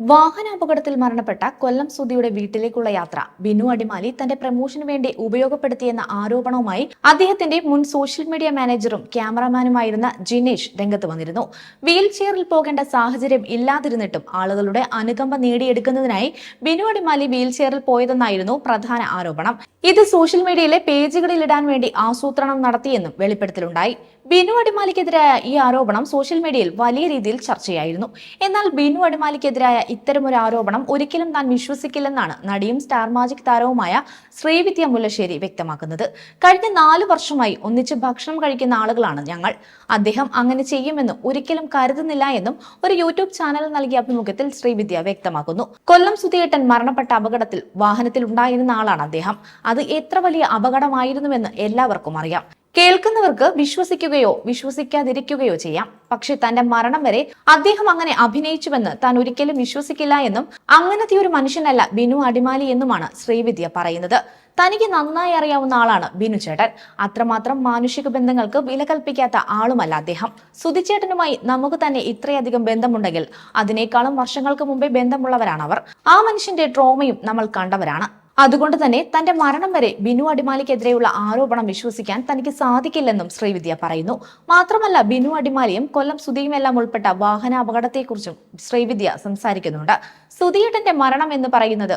വാഹനാപകടത്തിൽ മരണപ്പെട്ട കൊല്ലം സുധിയുടെ വീട്ടിലേക്കുള്ള യാത്ര. ബിനു അടിമാലി തന്റെ പ്രമോഷന് വേണ്ടി ഉപയോഗപ്പെടുത്തിയെന്ന ആരോപണവുമായി അദ്ദേഹത്തിന്റെ മുൻ സോഷ്യൽ മീഡിയ മാനേജറും ക്യാമറമാനുമായിരുന്ന ജിനേഷ് രംഗത്ത് വന്നിരുന്നു. വീൽ ചെയറിൽ പോകേണ്ട സാഹചര്യം ഇല്ലാതിരുന്നിട്ടും ആളുകളുടെ അനുകമ്പ നേടിയെടുക്കുന്നതിനായി ബിനു അടിമാലി വീൽ ചെയറിൽ പോയതെന്നായിരുന്നു പ്രധാന ആരോപണം. ഇത് സോഷ്യൽ മീഡിയയിലെ പേജുകളിൽ ഇടാൻ വേണ്ടി ആസൂത്രണം നടത്തിയെന്നും വെളിപ്പെടുത്തലുണ്ടായി. ബിനു അടിമാലിക്കെതിരായ ഈ ആരോപണം സോഷ്യൽ മീഡിയയിൽ വലിയ രീതിയിൽ ചർച്ചയായിരുന്നു. എന്നാൽ ബിനു അടിമാലിക്കെതിരായ ഇത്തരമൊരു ആരോപണം ഒരിക്കലും താൻ വിശ്വസിക്കില്ലെന്നാണ് നടിയും സ്റ്റാർ മാജിക് താരവുമായ ശ്രീവിദ്യ മുല്ലശ്ശേരി വ്യക്തമാക്കുന്നത്. കഴിഞ്ഞ നാല് വർഷമായി ഒന്നിച്ച് ഭക്ഷണം കഴിക്കുന്ന ആളുകളാണ് ഞങ്ങൾ. അദ്ദേഹം അങ്ങനെ ചെയ്യുമെന്ന് ഒരിക്കലും കരുതുന്നില്ല എന്നും ഒരു യൂട്യൂബ് ചാനൽ നൽകിയ അഭിമുഖത്തിൽ ശ്രീവിദ്യ വ്യക്തമാക്കുന്നു. കൊല്ലം സുധിയേട്ടൻ മരണപ്പെട്ട അപകടത്തിൽ വാഹനത്തിൽ ഉണ്ടായിരുന്ന ആളാണ് അദ്ദേഹം. അത് എത്ര വലിയ അപകടമായിരുന്നുവെന്ന് എല്ലാവർക്കും അറിയാം. കേൾക്കുന്നവർക്ക് വിശ്വസിക്കുകയോ വിശ്വസിക്കാതിരിക്കുകയോ ചെയ്യാം. പക്ഷെ തന്റെ മരണം വരെ അദ്ദേഹം അങ്ങനെ അഭിനയിച്ചുവെന്ന് താൻ ഒരിക്കലും വിശ്വസിക്കില്ല എന്നും അങ്ങനത്തെ ഒരു മനുഷ്യനല്ല ബിനു അടിമാലി എന്നുമാണ് ശ്രീവിദ്യ പറയുന്നത്. തനിക്ക് നന്നായി അറിയാവുന്ന ആളാണ് ബിനു ചേട്ടൻ. അത്രമാത്രം മാനുഷിക ബന്ധങ്ങൾക്ക് വില കൽപ്പിക്കാത്ത ആളുമല്ല അദ്ദേഹം. സുധിച്ചേട്ടനുമായി നമുക്ക് തന്നെ ഇത്രയധികം ബന്ധമുണ്ടെങ്കിൽ അതിനേക്കാളും വർഷങ്ങൾക്ക് മുമ്പേ ബന്ധമുള്ളവരാണ് അവർ ആ മനുഷ്യന്റെ ട്രോമയും നമ്മൾ കണ്ടവരാണ്. അതുകൊണ്ട് തന്നെ തന്റെ മരണം വരെ ബിനു അടിമാലിക്കെതിരെയുള്ള ആരോപണം വിശ്വസിക്കാൻ തനിക്ക് സാധിക്കില്ലെന്നും ശ്രീവിദ്യ പറയുന്നു. മാത്രമല്ല ബിനു അടിമാലിയും കൊല്ലം സുധിയുമെല്ലാം ഉൾപ്പെട്ട വാഹനാപകടത്തെക്കുറിച്ചും ശ്രീവിദ്യ സംസാരിക്കുന്നുണ്ട്. സുധിയേട്ടന്റെ മരണം എന്ന് പറയുന്നത്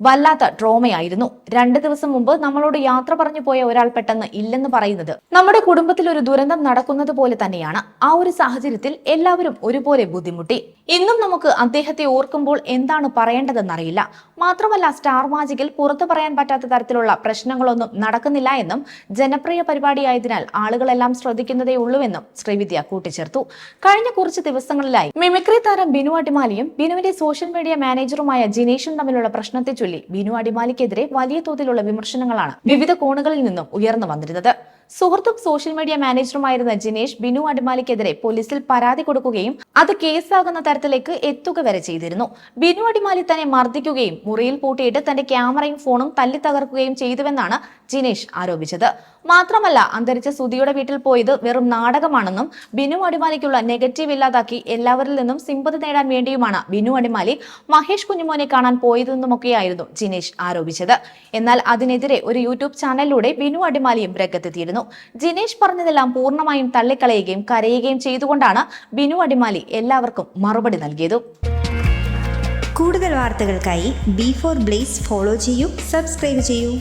വല്ലാത്ത ട്രോമയായിരുന്നു. രണ്ട് ദിവസം മുമ്പ് നമ്മളോട് യാത്ര പറഞ്ഞു പോയ ഒരാൾ പെട്ടെന്ന് ഇല്ലെന്ന് പറയുന്നത് നമ്മുടെ കുടുംബത്തിൽ ഒരു ദുരന്തം നടക്കുന്നത് പോലെ തന്നെയാണ്. ആ ഒരു സാഹചര്യത്തിൽ എല്ലാവരും ഒരുപോലെ ബുദ്ധിമുട്ടി. ഇന്നും നമുക്ക് അദ്ദേഹത്തെ ഓർക്കുമ്പോൾ എന്താണ് പറയേണ്ടതെന്നറിയില്ല. മാത്രമല്ല സ്റ്റാർ മാജിക്കിൽ പുറത്തു പറയാൻ പറ്റാത്ത തരത്തിലുള്ള പ്രശ്നങ്ങളൊന്നും നടക്കുന്നില്ല എന്നും ജനപ്രിയ പരിപാടിയായതിനാൽ ആളുകളെല്ലാം ശ്രദ്ധിക്കുന്നതേ ഉള്ളൂവെന്നും ശ്രീവിദ്യ കൂട്ടിച്ചേർത്തു. കഴിഞ്ഞ കുറച്ച് ദിവസങ്ങളിലായി മിമിക്രി താരം ബിനു അടിമാലിയും ബിനുവിന്റെ സോഷ്യൽ മീഡിയ മാനേജറുമായ ജിനേഷും തമ്മിലുള്ള പ്രശ്നത്തെ ചൊല്ലി ബിനു അടിമാലിക്കെതിരെ വലിയ തോതിലുള്ള വിമർശനങ്ങളാണ് വിവിധ കോണുകളിൽ നിന്നും ഉയർന്നു വന്നിരുന്നത്. സുഹൃത്തും സോഷ്യൽ മീഡിയ മാനേജറുമായിരുന്ന ജിനേഷ് ബിനു അടിമാലിക്കെതിരെ പോലീസിൽ പരാതി കൊടുക്കുകയും അത് കേസാകുന്ന തരത്തിലേക്ക് എത്തുക വരെ ചെയ്തിരുന്നു. ബിനു അടിമാലി തന്നെ മർദ്ദിക്കുകയും മുറിയിൽ പൂട്ടിയിട്ട് തന്റെ ക്യാമറയും ഫോണും തല്ലി തകർക്കുകയും ചെയ്തുവെന്നാണ് ജിനേഷ് ആരോപിച്ചത്. മാത്രമല്ല അന്തരിച്ച സുധിയുടെ വീട്ടിൽ പോയത് വെറും നാടകമാണെന്നും ബിനു അടിമാലിക്കുള്ള നെഗറ്റീവ് ഇല്ലാതാക്കി എല്ലാവരിൽ നിന്നും സിമ്പതി നേടാൻ വേണ്ടിയുമാണ് ബിനു അടിമാലി മഹേഷ് കുഞ്ഞുമോനെ കാണാൻ പോയതെന്നുമൊക്കെയായിരുന്നു ജിനേഷ് ആരോപിച്ചത്. എന്നാൽ അതിനെതിരെ ഒരു യൂട്യൂബ് ചാനലിലൂടെ ബിനു അടിമാലിയും രംഗത്തെത്തിയിരുന്നു. ജിനേഷ് പറഞ്ഞതെല്ലാം പൂർണമായും തള്ളിക്കളയുകയും കരയുകയും ചെയ്തുകൊണ്ടാണ് ബിനു അടിമാലി എല്ലാവർക്കും മറുപടി നൽകിയത്. കൂടുതൽ വാർത്തകൾക്കായി ബി ഫോർ ബ്ലേസ് ഫോളോ ചെയ്യൂ സബ്സ്ക്രൈബ് ചെയ്യൂ.